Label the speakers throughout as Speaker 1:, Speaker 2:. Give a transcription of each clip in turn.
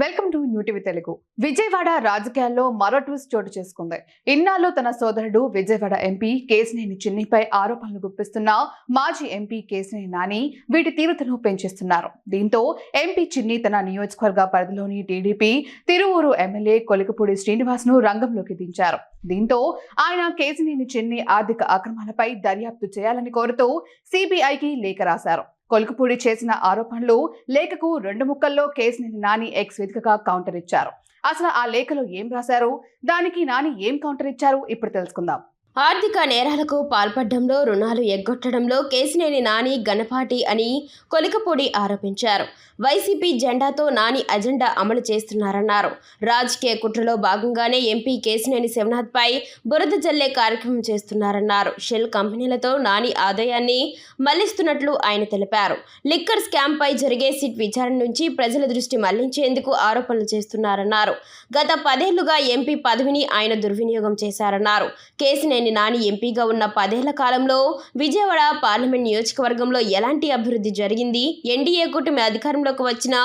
Speaker 1: Welcome to new TV Telugu. Vijayawada రాజకీయాల్లో మరో twist చోటు చేసుకుంది. ఇన్నాళ్ళు తన సోదరుడు విజయవాడ ఎంపీ కేసినేని చిన్నిపై ఆరోపణలు గుప్పిస్తున్న మాజీ ఎంపీ కేసినేని నాని వీటి తీవ్రతను పెంచేస్తున్నారు. దీంతో ఎంపీ చిన్ని తన నియోజకవర్గ పరిధిలోని టీడీపీ తిరువూరు ఎమ్మెల్యే కొలికపూడి శ్రీనివాస్ను రంగంలోకి దించారు. దీంతో ఆయన కేసినేని చిన్ని ఆర్థిక అక్రమాలపై దర్యాప్తు చేయాలని కోరుతూ సిబిఐకి లేఖ రాశారు. కొలుకుపూడి చేసిన ఆరోపణలు లేఖకు రెండు ముక్కల్లో కేసినేని నాని ఎక్స్ వేదికగా కౌంటర్ ఇచ్చారు. అసలు ఆ లేఖలో ఏం రాశారు? దానికి నాని ఏం కౌంటర్ ఇచ్చారు? ఇప్పుడు తెలుసుకుందాం.
Speaker 2: ఆర్థిక నేరాలకు పాల్పడడంలో రుణాలు ఎగ్గొట్టడంలో కేసినేని నాని గణపాటి అని కొలికపూడి ఆరోపించారు. వైసీపీ జెండాతో నాని అజెండా అమలు చేస్తున్నారన్నారు. రాజకీయ కుట్రలో భాగంగానే ఎంపీ కేసినేని శివనాథ్పై బురద జల్లే కార్యక్రమం చేస్తున్నారన్నారు. షెల్ కంపెనీలతో నాని ఆదాయాన్ని మళ్ళిస్తున్నట్లు ఆయన తెలిపారు. లిక్కర్ స్కామ్పై జరిగే సిట్ విచారణ నుంచి ప్రజల దృష్టి మళ్ళించేందుకు ఆరోపణలు చేస్తున్నారన్నారు. గత పదేళ్ళుగా ఎంపీ పదవిని ఆయన దుర్వినియోగం చేశారన్నారు. కేసినేని నాని ఎంపీగా ఉన్న పదేళ్ళ కాలంలో విజయవాడ పార్లమెంట్ నియోజకవర్గంలో ఎలాంటి అభివృద్ధి జరిగింది? ఎన్డీఏ కూటమి అధికారంలోకి వచ్చిన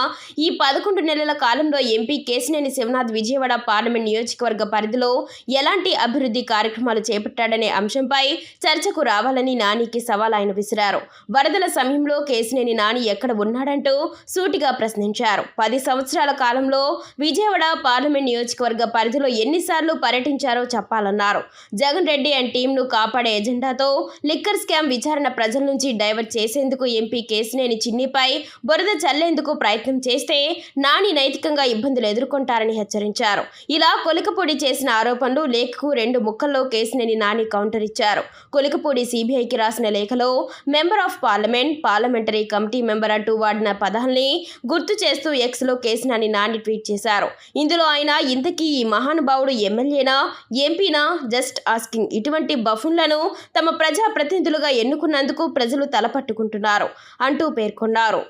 Speaker 2: ఈ పదకొండు నెలల కాలంలో ఎంపీ కేసినేని శివనాథ్ విజయవాడ పార్లమెంట్ నియోజకవర్గ పరిధిలో ఎలాంటి అభివృద్ధి కార్యక్రమాలు చేపట్టాడనే అంశంపై చర్చకు రావాలని నానికి సవాల్ ఆయన విసిరారు. వరదల సమయంలో కేసినేని నాని ఎక్కడ ఉన్నాడంటూ సూటిగా ప్రశ్నించారు. పది సంవత్సరాల కాలంలో విజయవాడ పార్లమెంట్ నియోజకవర్గ పరిధిలో ఎన్నిసార్లు పర్యటించారో చెప్పాలన్నారు. జగన్ రెడ్డి అండ్ టీంను కాపాడే ఎజెండాతో లిక్కర్ స్కామ్ విచారణ ప్రజల నుంచి డైవర్ట్ చేసేందుకు ఎంపీ కేసినేని చిన్నిపై బురద చల్లేందుకు ప్రయత్నం చేస్తే నాని నైతికంగా ఇబ్బందులు ఎదుర్కొంటారని హెచ్చరించారు. ఇలా కొలికపూడి చేసిన ఆరోపణలు లేఖకు రెండు ముక్కల్లో కేసినేని నాని కౌంటర్ ఇచ్చారు. కొలికపూడి సిబిఐకి రాసిన లేఖలో member of parliament parliamentary committee member అంటూ వాడిన పదాల్ని గుర్తు చేస్తూ ఎక్స్లో కేసినేని నాని ట్వీట్ చేశారు. ఇందులో ఆయన ఇంతకీ ఈ మహానుభావుడు ఎమ్మెల్యేనా ఎంపీనా? Just asking. ఇటువంటి బఫున్లను తమ ప్రజా ప్రతినిధులుగా ఎన్నుకున్నందుకు ప్రజలు తలపట్టుకుంటున్నారు అంటూ పేర్కొన్నారు.